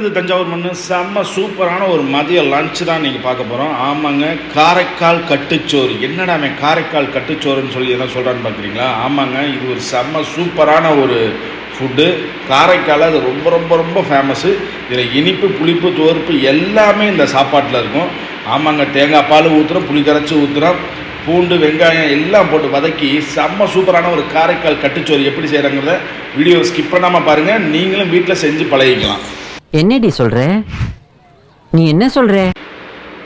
என்னது தஞ்சாவூர் மண் செம்ம சூப்பரான ஒரு மதிய லஞ்ச் தான் நீங்கள் பார்க்க போகிறோம் ஆமாங்க காரைக்கால் கட்டுச்சோறு. என்னடா அவன் காரைக்கால் கட்டுச்சோறுன்னு சொல்லி என்ன சொல்கிறான்னு பார்க்குறீங்களா? ஆமாங்க இது ஒரு செம்ம சூப்பரான ஒரு ஃபுட்டு காரைக்கால் அது ரொம்ப ரொம்ப ரொம்ப ஃபேமஸ்ஸு இதில் இனிப்பு புளிப்பு துவர்ப்பு எல்லாமே இந்த சாப்பாட்டில் இருக்கும். ஆமாங்க தேங்காய் பால் ஊற்றுறோம் புளி கரைச்சி ஊற்றுறோம் பூண்டு வெங்காயம் எல்லாம் போட்டு வதக்கி செம்ம சூப்பரான ஒரு காரைக்கால் கட்டுச்சோறு எப்படி செய்கிறாங்கிறத வீடியோ ஸ்கிப் பண்ணாமல் பாருங்கள் நீங்களும் வீட்டில் செஞ்சு பழகிக்கலாம். என்னடி சொல்ற? நீ என்ன சொல்ற?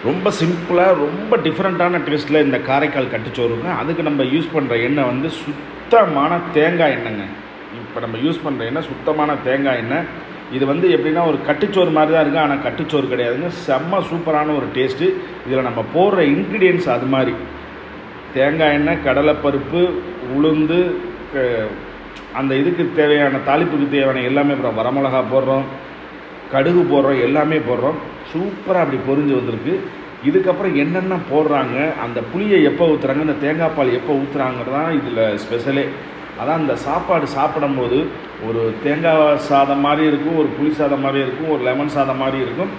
ரொம்ப சிம்பிளாக ரொம்ப டிஃப்ரெண்ட்டான டேஸ்ட்டில் இந்த காரைக்கால் கட்டுச்சோறுங்க. அதுக்கு நம்ம யூஸ் பண்ணுற எண்ணெய் வந்து சுத்தமான தேங்காய் எண்ணெய்ங்க. இப்போ நம்ம யூஸ் பண்ணுற எண்ணெய் சுத்தமான தேங்காய் எண்ணெய். இது வந்து எப்படின்னா ஒரு கட்டுச்சோறு மாதிரி தான் இருக்குது ஆனால் கட்டுச்சோறு கிடையாதுங்க. செம்ம சூப்பரான ஒரு டேஸ்ட்டு இதில் நம்ம போடுற இன்க்ரீடியன்ஸ் அது மாதிரி. தேங்காய் எண்ணெய் கடலைப்பருப்பு உளுந்து க- அந்த இதுக்கு தேவையான தாளிப்புக்கு தேவையான எல்லாமே அப்புறம் வரமிளகா போடுறோம். கடுகு போடுறோம் எல்லாமே போடுறோம். சூப்பராக அப்படி பொரிஞ்சு வந்திருக்கு. இதுக்கப்புறம் என்னென்ன போடுறாங்க அந்த புளியை எப்போ ஊற்றுறாங்க அந்த தேங்காய் பால் எப்போ ஊற்றுறாங்கிறது தான் இதில் ஸ்பெஷலே அதான் அந்த சாப்பாடு சாப்பிடும்போது ஒரு தேங்காய் சாதம் மாதிரி இருக்கும் ஒரு புளி சாதம் மாதிரி இருக்கும் ஒரு லெமன் சாதம் மாதிரி இருக்கும்.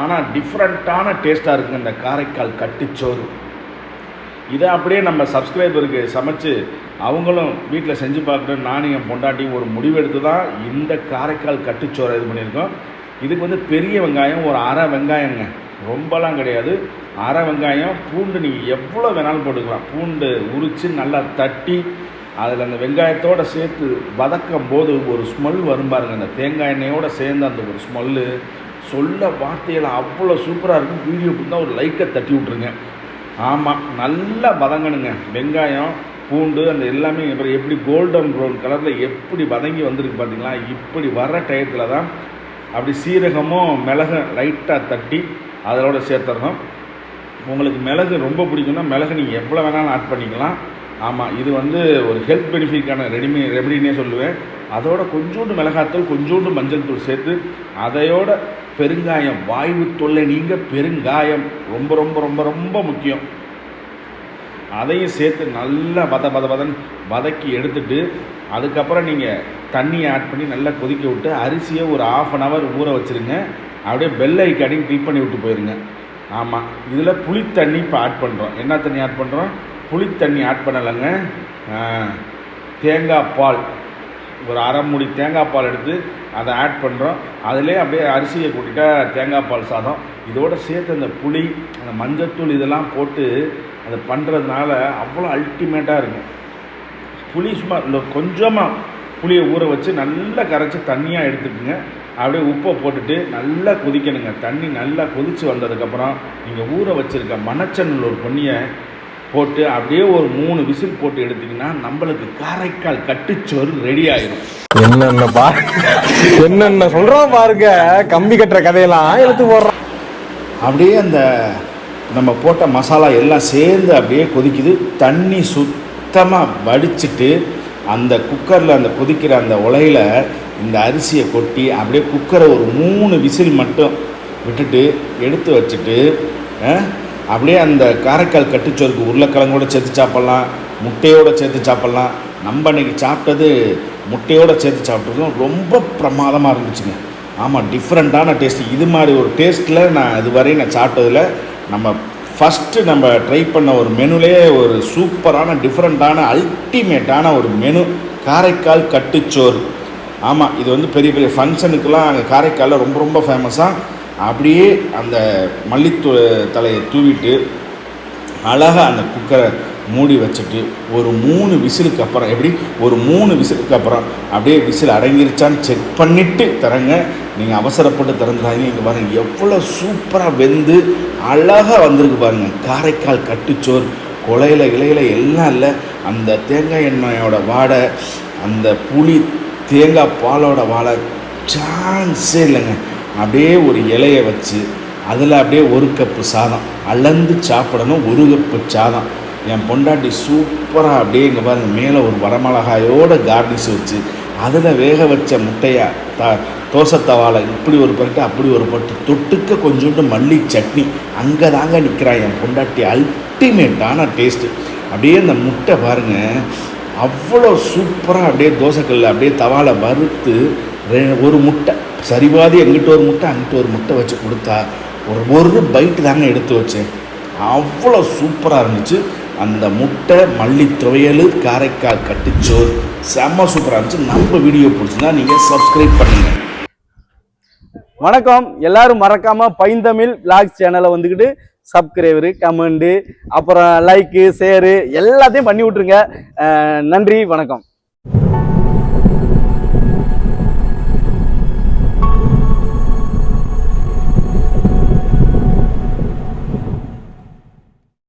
ஆனால் டிஃப்ரெண்ட்டான டேஸ்ட்டாக இருக்குங்க இந்த காரைக்கால் கட்டுச்சோறு. இதை அப்படியே நம்ம சப்ஸ்கிரைபருக்கு சமைச்சு அவங்களும் வீட்டில் செஞ்சு பார்க்குறேன் நானும் என் பொண்டாட்டி ஒரு முடிவெடுத்து தான் இந்த காரைக்கால் கட்டுச்சோறு இது பண்ணியிருக்கோம். இதுக்கு வந்து பெரிய வெங்காயம் ஒரு அரை வெங்காயங்க. ரொம்பலாம் கிடையாது. அரை வெங்காயம் பூண்டு நீங்கள் எவ்வளோ வேணாலும் போட்டுக்கலாம். பூண்டு உரித்து நல்லா தட்டி அதில் அந்த வெங்காயத்தோடு சேர்த்து வதக்கும் போது ஒரு ஸ்மெல் வரும் பாருங்க. அந்த தேங்காய் எண்ணெயோடு சேர்ந்து அந்த ஒரு ஸ்மெல்லு சொல்ல வார்த்தையில் அவ்வளோ சூப்பராக இருக்கும். வீடியோ தான் ஒரு லைக்கை தட்டி விட்ருங்க ஆமாம் நல்லா வதங்கணுங்க. வெங்காயம் பூண்டு அந்த எல்லாமே அப்புறம் எப்படி கோல்டன் ப்ரௌன் கலரில் எப்படி வதங்கி வந்திருக்கு பார்த்தீங்களா இப்படி வர்ற டயத்தில் தான் அப்படி சீரகமும் மிளகை லைட்டாக தட்டி அதோட சேர்த்துடணும். உங்களுக்கு மிளகு ரொம்ப பிடிக்கும்னா மிளகு நீங்கள் எவ்வளோ வேணாலும் ஆட் பண்ணிக்கலாம். ஆமாம் இது வந்து ஒரு ஹெல்த் பெனிஃபிட்டான ரெடிமே ரெமடினே சொல்லுவேன். அதோட கொஞ்சோண்டு மிளகாத்தூள் கொஞ்சோண்டு மஞ்சள் தூள் சேர்த்து அதையோட பெருங்காயம் வாய்வு தொல்லை நீங்கள் பெருங்காயம். ரொம்ப ரொம்ப ரொம்ப ரொம்ப முக்கியம். அதையும் சேர்த்து நல்லா வத வத பதன் வதக்கி எடுத்துட்டு அதுக்கப்புறம் நீங்கள் தண்ணியை ஆட் பண்ணி நல்லா கொதிக்க விட்டு அரிசியை ஒரு ஆஃப் அன் ஹவர் ஊற வச்சுருங்க. அப்படியே பெல் ஐக்கானையும் கிளிக் பண்ணி விட்டு போயிருங்க. ஆமாம் இதில் புளித்தண்ணி இப்போ ஆட் பண்ணுறோம் என்ன தண்ணி ஆட் பண்ணுறோம் புளித்தண்ணி தண்ணி ஆட் பண்ணலைங்க. தேங்காய் பால். ஒரு அரை மூடி தேங்காய் பால் எடுத்து அதை ஆட் பண்ணுறோம் அதிலே அப்படியே அரிசியை கூட்டிட்டா தேங்காய் பால் சாதம். இதோட சேர்த்து அந்த புளி அந்த மஞ்சத்தூள் இதெல்லாம் போட்டு அதை பண்ணுறதுனால அவ்வளோ அல்டிமேட்டாக இருக்கும். புளி சும்மா இந்த கொஞ்சமாக புளியை ஊற வச்சு நல்லா கரைச்சி தண்ணியாக எடுத்துக்கோங்க. அப்படியே உப்பை போட்டுட்டு நல்லா கொதிக்கணுங்க. தண்ணி நல்லா கொதித்து வந்ததுக்கப்புறம் நீங்கள் ஊற வச்சுருக்க மணச்சன்னல் ஒரு பொன்னியை போட்டு அப்படியே ஒரு மூணு விசில் போட்டு எடுத்தீங்கன்னா நம்மளுக்கு காரைக்கால் கட்டுச்சோறு ரெடி ஆயிரும். என்னென்ன பா என்னென்ன சொல்றோம் பாருங்க. கம்பி கட்டுற கதையெல்லாம் எடுத்து போடுறோம் அப்படியே அந்த நம்ம போட்ட மசாலா எல்லாம் சேர்ந்து அப்படியே கொதிக்குது. தண்ணி சுத்தமாக வடிச்சிட்டு அந்த குக்கரில் அந்த கொதிக்கிற அந்த உலையில் இந்த அரிசியை கொட்டி அப்படியே குக்கரை ஒரு மூணு விசில் மட்டும் விட்டுட்டு எடுத்து வச்சுட்டு அப்படியே அந்த காரைக்கால் கட்டுச்சோருக்கு உருளைக்கிழங்கோட சேர்த்து சாப்பிட்லாம் முட்டையோடு சேர்த்து சாப்பிட்லாம். நம்ம இன்னைக்கு சாப்பிட்டது முட்டையோடு சேர்த்து சாப்பிட்ருக்கோம் ரொம்ப பிரமாதமாக இருந்துச்சுங்க. ஆமாம் டிஃப்ரெண்ட்டான டேஸ்ட் இது மாதிரி ஒரு டேஸ்ட்டில் நான் இதுவரை நான் சாப்பிட்டதில் நம்ம ஃபஸ்ட்டு நம்ம ட்ரை பண்ண ஒரு மெனுலே ஒரு சூப்பரான டிஃப்ரெண்ட்டான அல்டிமேட்டான ஒரு மெனு காரைக்கால் கட்டுச்சோறு. ஆமாம் இது வந்து பெரிய பெரிய ஃபங்க்ஷனுக்கெல்லாம் அங்கே காரைக்காலில் ரொம்ப ரொம்ப ஃபேமஸாக அப்படியே அந்த மல்லித்தூ தலையை தூவிட்டு அழகாக அந்த குக்கரை மூடி வச்சுட்டு ஒரு மூணு விசிலுக்கு அப்புறம் எப்படி? ஒரு மூணு விசிலுக்கு அப்புறம் அப்படியே விசில் அடங்கிருச்சான்னு செக் பண்ணிவிட்டு தரங்க நீங்கள் அவசரப்பட்டு திறந்துடாதீங்க. இங்கே பாருங்கள் எவ்வளோ சூப்பராக வெந்து அழகாக வந்திருக்கு பாருங்கள் காரைக்கால் கட்டுச்சோர் கொலையில் இலையில் எல்லாம் இல்லை. அந்த தேங்காய் எண்ணெயோட வாடை அந்த புளி தேங்காய் பாலோட வாடை சான்ஸே இல்லைங்க. அப்படியே ஒரு இலையை வச்சு அதில் அப்படியே ஒரு கப்பு சாதம் அளந்து சாப்பிடணும் ஒரு கப்பு சாதம். என் பொண்டாட்டி சூப்பராக அப்படியே இங்கே பாருங்கள் மேலே ஒரு வரமிளகாயோட கார்னிஷ் வச்சு அதில் வேக வச்ச முட்டையை த தோசை தவாலை இப்படி ஒரு பட்டு அப்படி ஒரு பட்டு தொட்டுக்க கொஞ்சோண்டு மல்லி சட்னி அங்கே தாங்க நிற்கிறான் என் பொண்டாட்டி. அல்டிமேட்டான டேஸ்ட்டு அப்படியே அந்த முட்டை பாருங்கள் அவ்வளோ சூப்பராக அப்படியே தோசைக்கல்ல அப்படியே தவாலை வறுத்து ரெ- ஒரு முட்டை சரிபாதி எங்கிட்ட ஒரு முட்டை அங்கிட்ட ஒரு முட்டை வச்சு கொடுத்தா ஒரு ஒரு பைட்டு தாங்க எடுத்து வச்சேன். அவ்வளோ சூப்பராக இருந்துச்சு. அந்த முட்டை மல்லி துவையல் காரைக்கால் கட்டிச்சோறு செம்ம சூப்பராக இருந்துச்சு. நம்ம வீடியோ பிடிச்சிருந்தா நீங்கள் சப்ஸ்கிரைப் பண்ணுங்கள் வணக்கம். எல்லாரும் மறக்காமல் பைந்தமிழ் vlogs சேனலை வந்துக்கிட்டு சப்ஸ்கிரைபரு கமெண்டு அப்புறம் லைக்கு ஷேரு எல்லாத்தையும் பண்ணி விட்ருங்க நன்றி வணக்கம்.